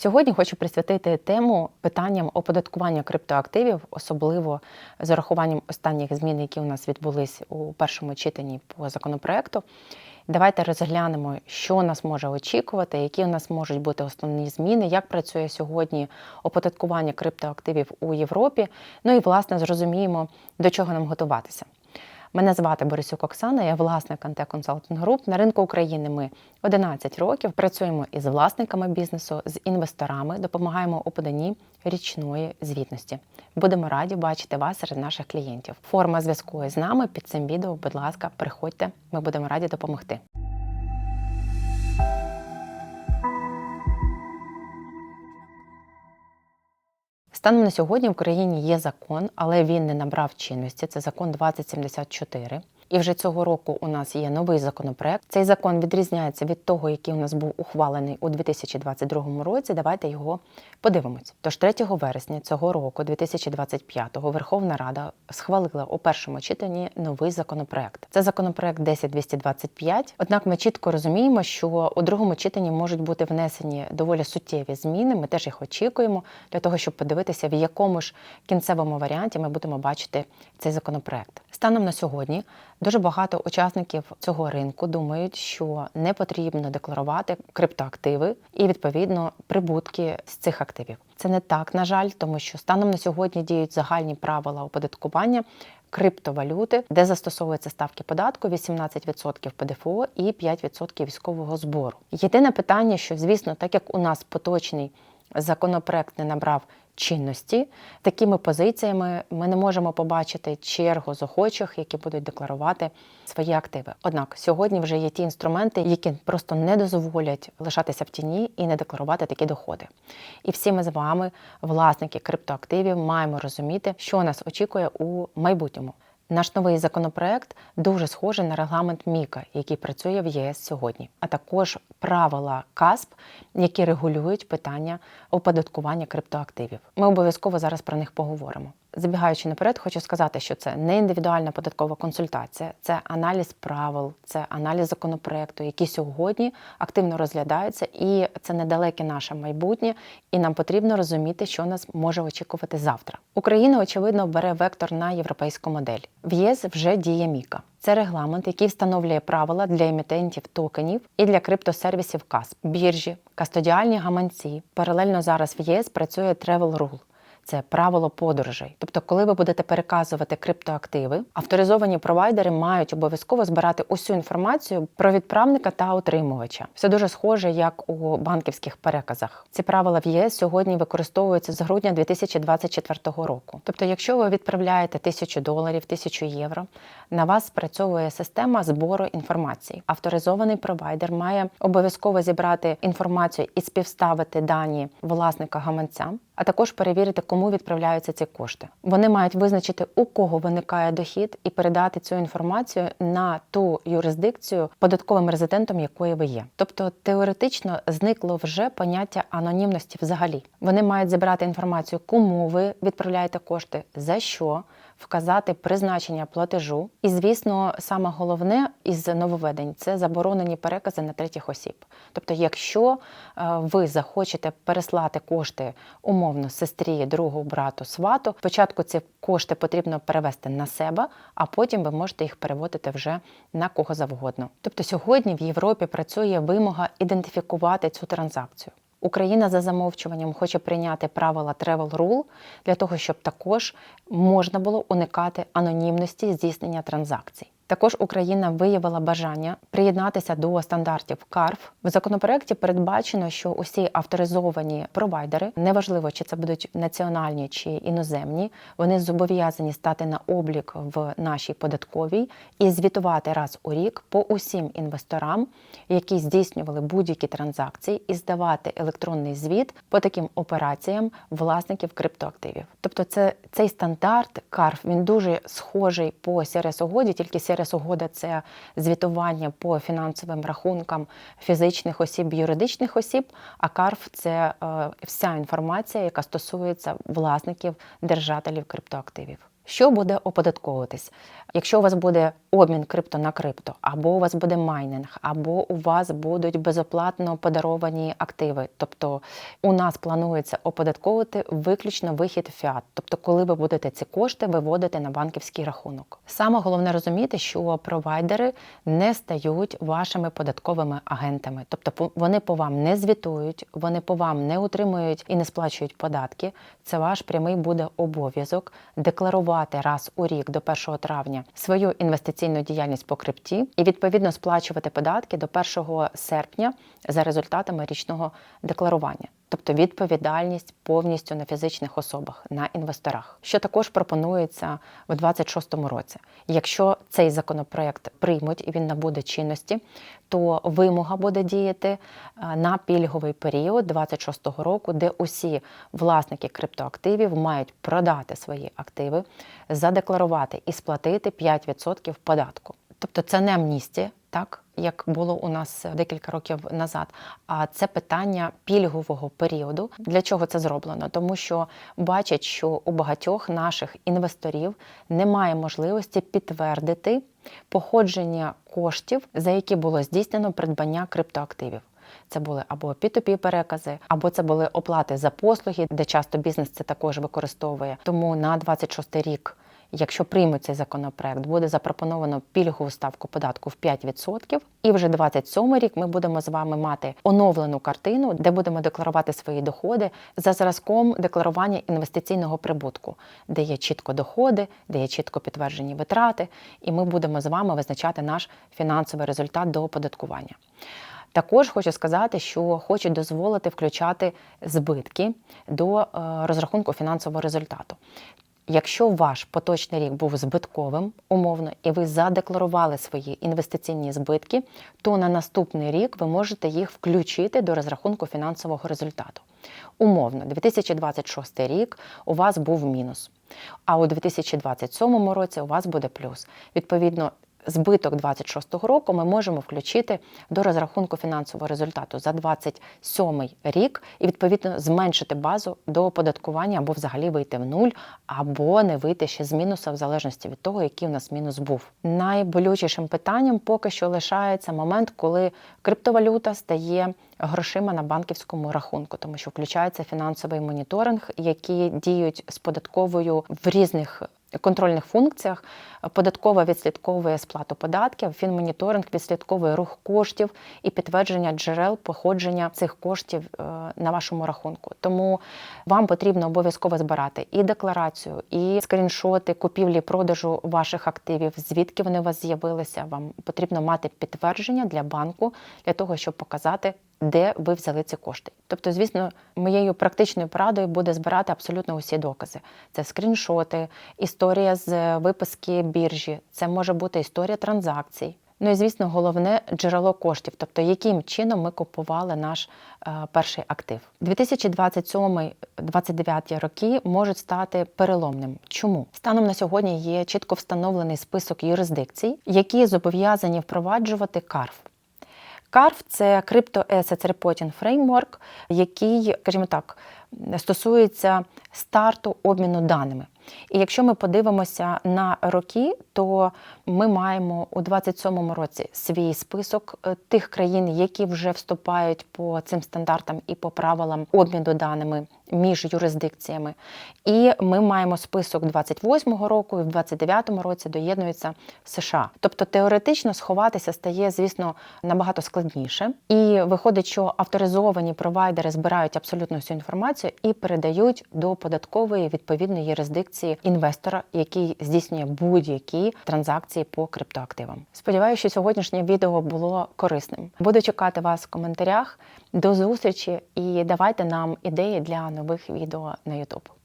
Сьогодні хочу присвятити тему питанням оподаткування криптоактивів, особливо з урахуванням останніх змін, які у нас відбулись у першому читанні по законопроекту. Давайте розглянемо, що нас може очікувати, які у нас можуть бути основні зміни, як працює сьогодні оподаткування криптоактивів у Європі. Ну і власне зрозуміємо, до чого нам готуватися. Мене звати Борисюк Оксана, я власник Анте Консалтинг Груп. На ринку України ми 11 років працюємо із власниками бізнесу, з інвесторами, допомагаємо у поданні річної звітності. Будемо раді бачити вас серед наших клієнтів. Форма зв'язку з нами під цим відео. Будь ласка, приходьте, ми будемо раді допомогти. Станом на сьогодні в Україні є закон, але він не набрав чинності. Це закон 2074. І вже цього року у нас є новий законопроект. Цей закон відрізняється від того, який у нас був ухвалений у 2022 році. Давайте його подивимось. Тож 3 вересня цього року, 2025-го, Верховна Рада схвалила у першому читанні новий законопроект. Це законопроект 10225. Однак ми чітко розуміємо, що у другому читанні можуть бути внесені доволі суттєві зміни. Ми теж їх очікуємо для того, щоб подивитися, в якому ж кінцевому варіанті ми будемо бачити цей законопроект. Станом на сьогодні дуже багато учасників цього ринку думають, що не потрібно декларувати криптоактиви і відповідно прибутки з цих активів. Це не так, на жаль, тому що станом на сьогодні діють загальні правила оподаткування. Криптовалюти, де застосовуються ставки податку 18% ПДФО і 5% військового збору. Єдине питання, що звісно, так як у нас поточний законопроект не набрав чинності. Такими позиціями ми не можемо побачити чергу з охочих, які будуть декларувати свої активи. Однак сьогодні вже є ті інструменти, які просто не дозволять лишатися в тіні і не декларувати такі доходи. І всі ми з вами, власники криптоактивів, маємо розуміти, що нас очікує у майбутньому. Наш новий законопроект дуже схожий на регламент Міка, який працює в ЄС сьогодні, а також правила КАСП, які регулюють питання оподаткування криптоактивів. Ми обов'язково зараз про них поговоримо. Забігаючи наперед, хочу сказати, що це не індивідуальна податкова консультація, це аналіз правил, це аналіз законопроекту, які сьогодні активно розглядаються, і це недалеке наше майбутнє, і нам потрібно розуміти, що нас може очікувати завтра. Україна, очевидно, бере вектор на європейську модель. В ЄС вже діє Міка. Це регламент, який встановлює правила для емітентів токенів і для криптосервісів КАСП, біржі, кастодіальні гаманці. Паралельно зараз в ЄС працює Travel Rule це правило подорожей. Тобто, коли ви будете переказувати криптоактиви, авторизовані провайдери мають обов'язково збирати усю інформацію про відправника та отримувача. Все дуже схоже, як у банківських переказах. Ці правила в ЄС сьогодні використовуються з грудня 2024 року. Тобто, якщо ви відправляєте тисячу доларів, тисячу євро, на вас спрацьовує система збору інформації. Авторизований провайдер має обов'язково зібрати інформацію і співставити дані власника гаманця а також перевірити, кому відправляються ці кошти. Вони мають визначити, у кого виникає дохід, і передати цю інформацію на ту юрисдикцію податковим резидентом, якої ви є. Тобто теоретично зникло вже поняття анонімності взагалі. Вони мають зібрати інформацію, кому ви відправляєте кошти, за що вказати призначення платежу. І, звісно, саме головне із нововведень це заборонені перекази на третіх осіб. Тобто, якщо е, ви захочете переслати кошти умовно сестрі, другу, брату, свату, спочатку ці кошти потрібно перевести на себе, а потім ви можете їх переводити вже на кого завгодно. Тобто сьогодні в Європі працює вимога ідентифікувати цю транзакцію. Україна за замовчуванням хоче прийняти правила Travel Rule для того, щоб також можна було уникати анонімності здійснення транзакцій. Також Україна виявила бажання приєднатися до стандартів КАРФ. В законопроекті передбачено, що усі авторизовані провайдери, неважливо чи це будуть національні чи іноземні, вони зобов'язані стати на облік в нашій податковій і звітувати раз у рік по усім інвесторам, які здійснювали будь-які транзакції, і здавати електронний звіт по таким операціям власників криптоактивів. Тобто, це цей стандарт КАРФ він дуже схожий по crс угоді тільки CRS Через угода це звітування по фінансовим рахункам фізичних осіб, юридичних осіб, а КАРФ це е, вся інформація, яка стосується власників держателів криптоактивів. Що буде оподатковуватись? Якщо у вас буде обмін крипто на крипто, або у вас буде майнинг, або у вас будуть безоплатно подаровані активи. Тобто у нас планується оподатковувати виключно вихід фіат, тобто, коли ви будете ці кошти виводити на банківський рахунок. Саме головне розуміти, що провайдери не стають вашими податковими агентами, тобто вони по вам не звітують, вони по вам не утримують і не сплачують податки. Це ваш прямий буде обов'язок декларувати раз у рік до 1 травня свою інвестиційну діяльність по крипті і відповідно сплачувати податки до 1 серпня за результатами річного декларування. Тобто відповідальність повністю на фізичних особах, на інвесторах, що також пропонується в 2026 році. Якщо цей законопроект приймуть і він набуде чинності, то вимога буде діяти е, на пільговий період 2026 року, де усі власники криптоактивів мають продати свої активи, задекларувати і сплатити 5% податку. Тобто це не амністія, так як було у нас декілька років назад. А це питання пільгового періоду. Для чого це зроблено? Тому що бачать, що у багатьох наших інвесторів немає можливості підтвердити походження коштів, за які було здійснено придбання криптоактивів. Це були або P2P перекази, або це були оплати за послуги, де часто бізнес це також використовує. Тому на 26 рік, якщо приймуть цей законопроект, буде запропоновано пільгову ставку податку в 5%. І вже 27 рік ми будемо з вами мати оновлену картину, де будемо декларувати свої доходи за зразком декларування інвестиційного прибутку, де є чітко доходи, де є чітко підтверджені витрати, і ми будемо з вами визначати наш фінансовий результат до оподаткування. Також хочу сказати, що хочуть дозволити включати збитки до е, розрахунку фінансового результату. Якщо ваш поточний рік був збитковим, умовно, і ви задекларували свої інвестиційні збитки, то на наступний рік ви можете їх включити до розрахунку фінансового результату. Умовно, 2026 рік у вас був мінус, а у 2027 році у вас буде плюс. Відповідно, збиток 26-го року ми можемо включити до розрахунку фінансового результату за 27 рік і відповідно зменшити базу до оподаткування або взагалі вийти в нуль, або не вийти ще з мінуса в залежності від того, який у нас мінус був. Найболючішим питанням поки що лишається момент, коли криптовалюта стає грошима на банківському рахунку, тому що включається фінансовий моніторинг, які діють з податковою в різних контрольних функціях. Податкова відслідковує сплату податків, фінмоніторинг відслідковує рух коштів і підтвердження джерел походження цих коштів е, на вашому рахунку. Тому вам потрібно обов'язково збирати і декларацію, і скріншоти купівлі продажу ваших активів, звідки вони у вас з'явилися. Вам потрібно мати підтвердження для банку для того, щоб показати. Де ви взяли ці кошти? Тобто, звісно, моєю практичною порадою буде збирати абсолютно усі докази. Це скріншоти, історія з виписки біржі, це може бути історія транзакцій. Ну і звісно, головне джерело коштів, тобто яким чином ми купували наш е, перший актив. 2027-2029 роки можуть стати переломним. Чому станом на сьогодні є чітко встановлений список юрисдикцій, які зобов'язані впроваджувати КАРФ. CARF – це Crypto Assets Reporting Framework, який, скажімо так, стосується старту обміну даними. І якщо ми подивимося на роки, то ми маємо у 27-му році свій список е, тих країн, які вже вступають по цим стандартам і по правилам обміну даними між юрисдикціями. І ми маємо список 28-го року, і в 29-му році доєднується США. Тобто теоретично сховатися стає, звісно, набагато складніше. І виходить, що авторизовані провайдери збирають абсолютно всю інформацію і передають до податкової відповідної юрисдикції інвестора, який здійснює будь-які транзакції по криптоактивам. Сподіваюся, що сьогоднішнє відео було корисним. Буду чекати вас в коментарях. До зустрічі і давайте нам ідеї для нових відео на YouTube.